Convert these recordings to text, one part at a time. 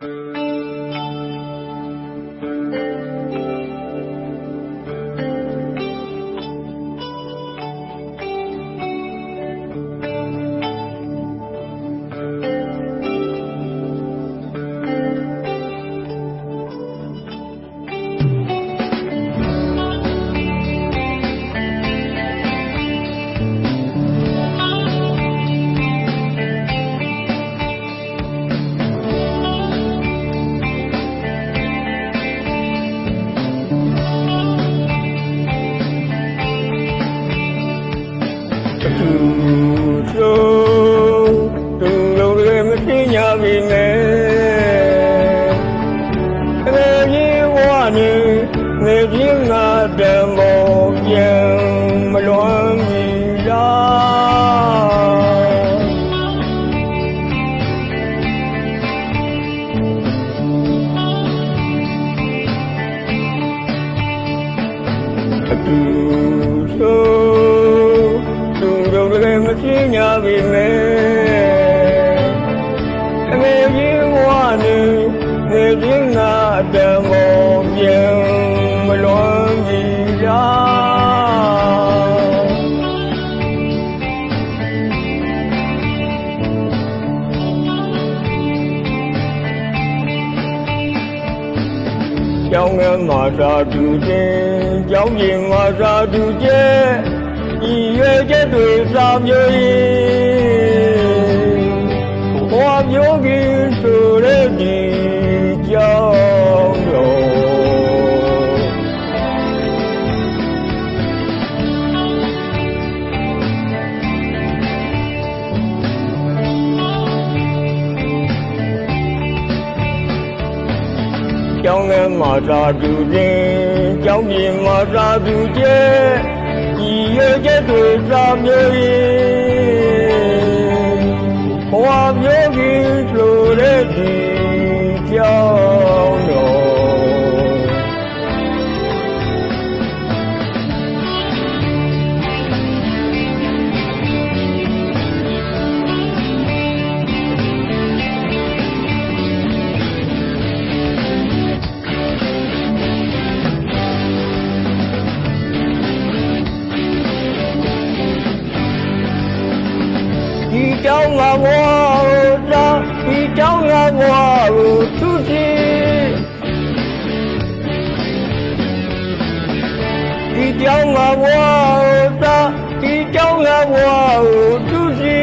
သူ အတူဆိုသူတို့လည်းမသိညာပြီမဲ့အမေကြီးဘဝနေနေချင်းငါအတံမောပြန်မလွ ကျောင်းငယ်မှာသာတူခြင်းကျောင်းပြင်မှာသာတူကျဲဤရွယ်ချက်တွေစာမျိုးရင် ကျောင်းထဲမှာသာတူခြင်းကျောင်းပြင်မှာသာတူကျဲဤရွယ်ချက်တွေသာမျိုးရင်ဘဝမျိုးကြီး ဒီတောင်းငါဘဝကိုသာဒီတောင်းငါဘဝကိုသူစီဒီတောင်းငါဘဝကိုသာဒီတောင်းငါဘဝကိုသူစီ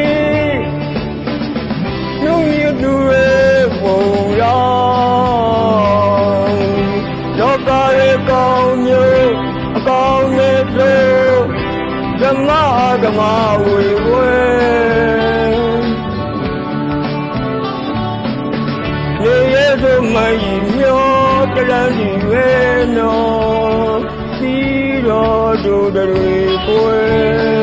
ညူညူတူရဲ့ပုံရောင်လောကရဲ့ကောင်းမျိုးအကောင်းနဲ့ဆိုဓမ္မဓမ္မဝေဝေ တရံဒီဝေနောပြီးတော်တို့တွေကို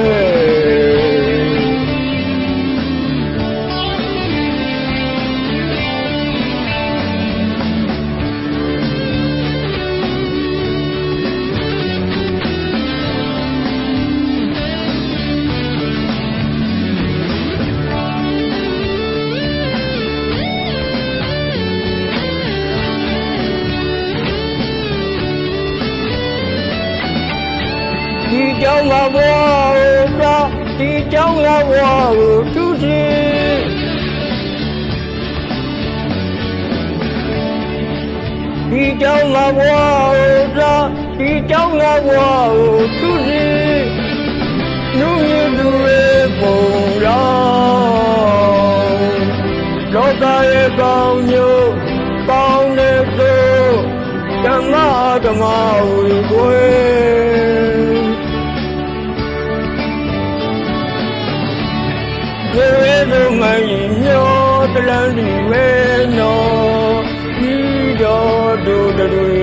ကြောင့်ငါဘဝကိုသာဒီကြောင့်ငါဘဝကိုသူစီဒီကြောင့်ငါဘဝကိုသာဒီကြောင့်ငါဘဝကိုသူစီလူမျိုးသူရဲ့ပုံရောင်လောကရဲ့ကောင်းညို့ကောင်းတဲ့ဆိုဓမ္မဓမ္မဝေကို ရေဝဲသူမန်ရင်ညောတလန်းဒီဝဲနော်ဤတော်တို့တို့